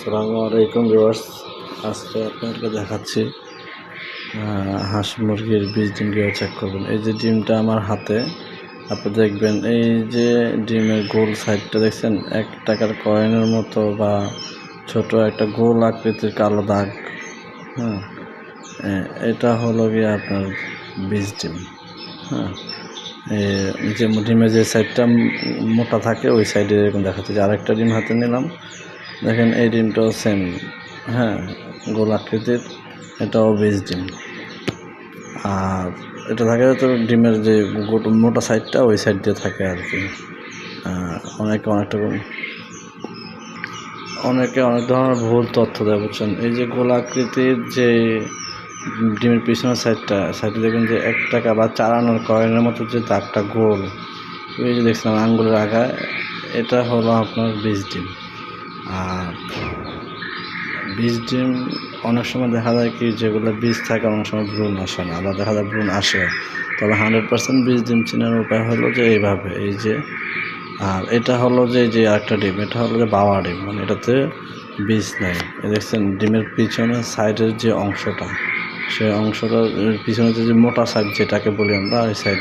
আসসালামু আলাইকুম ভিউয়ার্স। আজকে আপনাদেরকে দেখাচ্ছি হাঁস মুরগির বীজ ডিম কীভাবে চেক করবেন। এই যে ডিমটা আমার হাতে, আপনি দেখবেন এই যে ডিমের গোল সাইডটা দেখছেন, এক টাকার কয়েনের মতো বা ছোট একটা গোল আকৃতির কালো দাগ হ্যাঁ? এটা হলো গিয়ে আপনার বীজ ডিম হ্যাঁ? যে ডিমের যে সাইডটা মোটা থাকে, ওই সাইডে এরকম দেখাচ্ছে। যে আরেকটা ডিম হাতে নিলাম দেখেন এই ডিমটাও সেম হ্যাঁ গোল আকৃতির, এটাও বীজ ডিম। আর এটা থাকে তো ডিমের যে মোটা সাইডটা ওই সাইড দিয়ে থাকে আর কি। অনেকে অনেকটা অনেকে অনেক ধরনের ভুল তথ্য দেয়, বুঝছেন? এই যে গোল আকৃতির যে ডিমের পিছনের সাইডটা সাইডে দেখবেন যে এক টাকা বা চার আনার কয়েনের মতো যে দাগটা গোল, ওই যে দেখছিলাম আঙ্গুলের আগায়, এটা হলো আপনার বীজ ডিম। আর বীজ ডিম অনেক সময় দেখা যায় কি যেগুলো বীজ থাকে অনেক সময় ভ্রূণ আসে না আবার দেখা যায় ভ্রূণ আসে। তবে হান্ড্রেড পার্সেন্ট বীজ ডিম চিনার উপায় হলো যে এইভাবে, এই যে, আর এটা হলো যে যে একটা ডিম, এটা হলো যে বাবা ডিম মানে এটাতে বীজ নেই। দেখছেন, ডিমের পিছনে সাইডের যে অংশটা, সেই অংশটা পিছনে যে মোটা সাইড যেটাকে বলি আমরা, ওই সাইড